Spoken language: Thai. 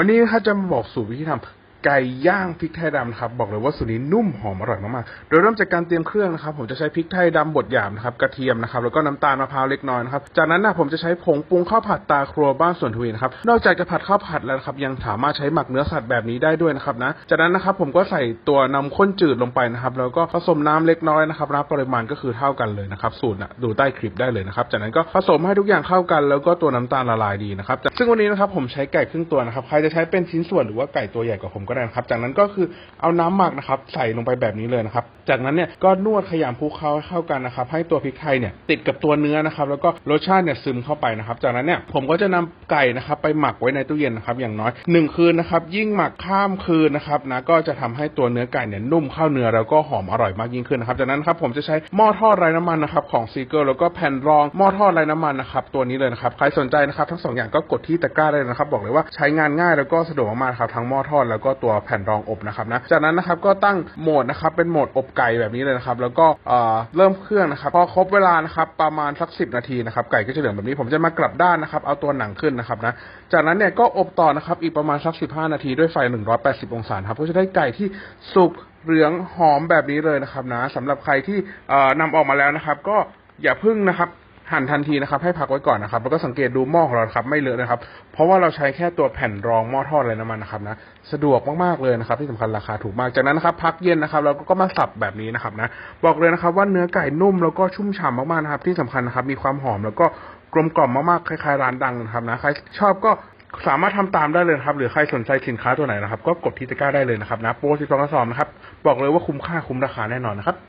วันนี้ถ้าจะมาบอกสูตรวิธีทำ ไก่ย่างพริกไทยดำนะครับ บอกเลยว่าสูตรนี้นุ่มหอมอร่อยมากๆ โดยเริ่มจากการเตรียมเครื่องนะครับ ผมจะใช้พริกไทยดำบดหยาบนะครับกระเทียมนะครับแล้วก็น้ำตาลมะพร้าวเล็กน้อยนะครับ จากนั้นนะผมจะใช้ผงปรุงข้าวผัดตาครัวบ้านสวนทวีนะครับ นอกจากจะผัดข้าวผัดแล้วครับยังสามารถใช้หมักเนื้อสัตว์แบบนี้ได้ด้วยนะครับนะ จากนั้นนะครับผมก็ใส่ตัวนำข้นจืดลงไปนะครับแล้วก็ผสมน้ำเล็กน้อยนะครับน้ำปริมาณก็คือเท่ากันเลยนะครับสูตรนะดูใต้คลิปได้เลยนะครับ จากนั้นก็ผสมให้ทุกอย่างเข้ากัน แล้วก็ตัวน้ำตาลละลายดีนะครับซึ่งวันนี้นะครับผมใช้ไก่ครึ่งตัวนะครับใครจะใช้เป็นชิ้นส่วนหรือว่าไก่ตัวใหญ่กว่าผมก็ได้นครับ จากนั้นก็คือเอาน้ำหมักนะครับใส่ลงไปแบบนี้เลยนะครับ จากนั้นเนี่ยก็นวดขยำคลุกเคล้าให้เข้ากันนะครับ ให้ตัวพริกไทยเนี่ยติดกับตัวเนื้อนะครับ แล้วก็รสชาติเนี่ยซึมเข้าไปนะครับ จากนั้นเนี่ยผมก็จะนำไก่นะครับไปหมักไว้ในตู้เย็นนะครับ อย่างน้อยหนึ่งคืนนะครับ ยิ่งหมักข้ามคืนนะครับนะก็จะทำให้ตัวเนื้อไก่เนี่ยนุ่มเข้าเนื้อแล้วก็หอมอร่อยมากยิ่งขึ้นนะครับ จากนั้นครับผมจะใช้หม้อทอดไร้น้ำมันนะครับของซีเกิลแล้วก็แผ่นรองหม้อทอดไร้น้ำมันนะครับตัวนี้เลยนะครับใครสนใจนะครับทั้งสองอย่างก็กดที่ตะกร้าได้นะครับ บอกเลยว่าใช้งานง่ายแล้วก็สะดวกมากๆครับทั้งหม้อทอดแล้วก็ตัวแผ่นรองอบนะครับนะจากนั้นนะครับก็ตั้งโหมดนะครับเป็นโหมดอบไก่แบบนี้เลยนะครับ แล้วก็เอ่อเริ่มเครื่องนะครับพอครบเวลานะครับประมาณสักสินาทีนะครับไก่ก็จะเหลืองแบบนี้ผมจะมากลับด้านนะครับเอาตัวหนังขึ้นนะครับนะจากนั้นเนี่ยก็อบต่อนะครับอีกประมาณสัก15นาทีด้วยไฟ180องศาครับก็จะได้ไก่ที่สุกเหลืองหอมแบบนี้เลยนะครับนะสำหรับใครที่เอ่อนำออกมาแล้วนะครับ ก็อย่าพึ่งนะครับ หั่นทันทีนะครับ ให้พักไว้ก่อนนะครับ แล้วก็สังเกตดูหม้อของเราครับ ไม่เลอะนะครับ เพราะว่าเราใช้แค่ตัวแผ่นรองหม้อทอดไรน้ำมันนะครับนะสะดวกมากๆเลยนะครับ ที่สำคัญราคาถูกมากจากนั้นนะครับ พักเย็นนะครับเราก็มาสับแบบนี้นะครับนะบอกเลยนะครับ ว่าเนื้อไก่นุ่มแล้วก็ชุ่มฉ่ำมากๆนะครับ ที่สำคัญนะครับมีความหอมแล้วก็กลมกล่อมมากๆคล้ายๆร้านดังนะครับนะใครชอบก็สามารถทำตามได้เลยครับ หรือใครสนใจสินค้าตัวไหนนะครับ ก็กดที่ตะกร้าได้เลยนะครับนะโปรสิบสองกระสอบนะครับ บอกเลยว่าคุ้มค่าคุ้มราคาแน่นอนนะครับ